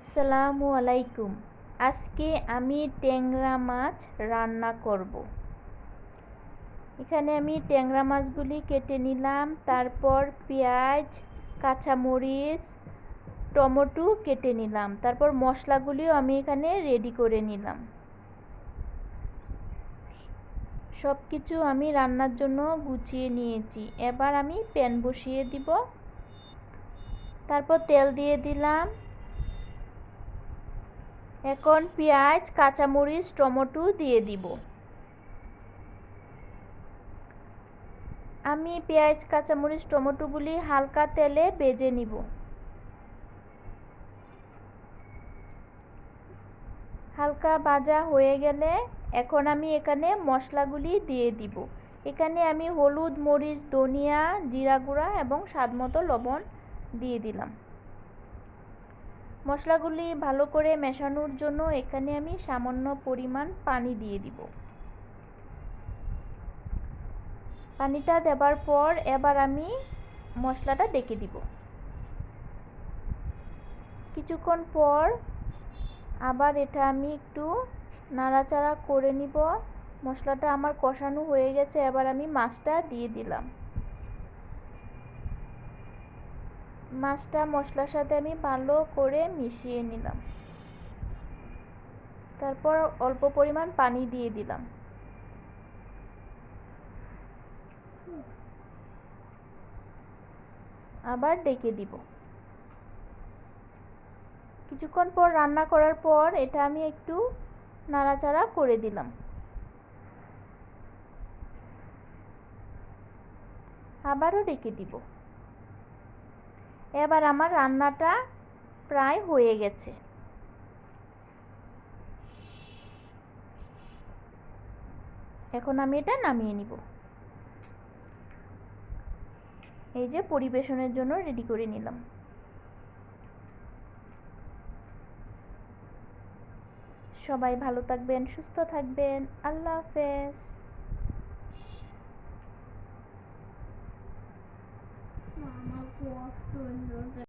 আসসালামু আলাইকুম। আজকে আমি ট্যাংরা মাছ রান্না করব। এখানে আমি ট্যাংরা মাছগুলি কেটে নিলাম, তারপর পেঁয়াজ, কাঁচামরিচ, টমেটো কেটে নিলাম, তারপর মশলাগুলিও আমি এখানে রেডি করে নিলাম। সব কিছু আমি রান্নার জন্য গুছিয়ে নিয়েছি। এবার আমি প্যান বসিয়ে দিব। তারপর তেল দিয়ে দিলাম। এখন পেঁয়াজ, কাঁচামরিচ, টমেটো দিয়ে দিব। আমি পেঁয়াজ, কাঁচামরিচ, টমেটোগুলি হালকা তেলে বেজে নিব। হালকা ভাজা হয়ে গেলে এখন আমি এখানে মশলাগুলি দিয়ে দিব। এখানে আমি হলুদ, মরিচ, ধনিয়া, জিরা গুঁড়া এবং স্বাদ মতো লবণ দিয়ে দিলাম। মশলাগুলি ভালো করে মেশানোর জন্য এখানে আমি সামান্য পরিমাণ পানি দিয়ে দিব। পানিটা দেবার পর এবার আমি মশলাটা ডেকে দিব। কিছুক্ষণ পর আবার এটা আমি একটু নাড়াচাড়া করে নিব। মশলাটা আমার কষানো হয়ে গেছে, এবার আমি মাছটা দিয়ে দিলাম। মাছটা মশলার সাথে আমি ভালো করে মিশিয়ে নিলাম। তারপর অল্প পরিমাণ পানি দিয়ে দিলাম। আবার ডেকে দিব। কিছুক্ষণ পর রান্না করার পর এটা আমি একটু নাড়াচাড়া করে দিলাম। আবারও ডেকে দিব। এবার আমার রান্নাটা প্রায় হয়ে গেছে। এখন আমি এটা নামিয়ে নিব। এই যে পরিবেশনের জন্য রেডি করে নিলাম। সবাই ভালো থাকবেন, সুস্থ থাকবেন। আল্লাহ হাফেজ। 妈妈给我喝牛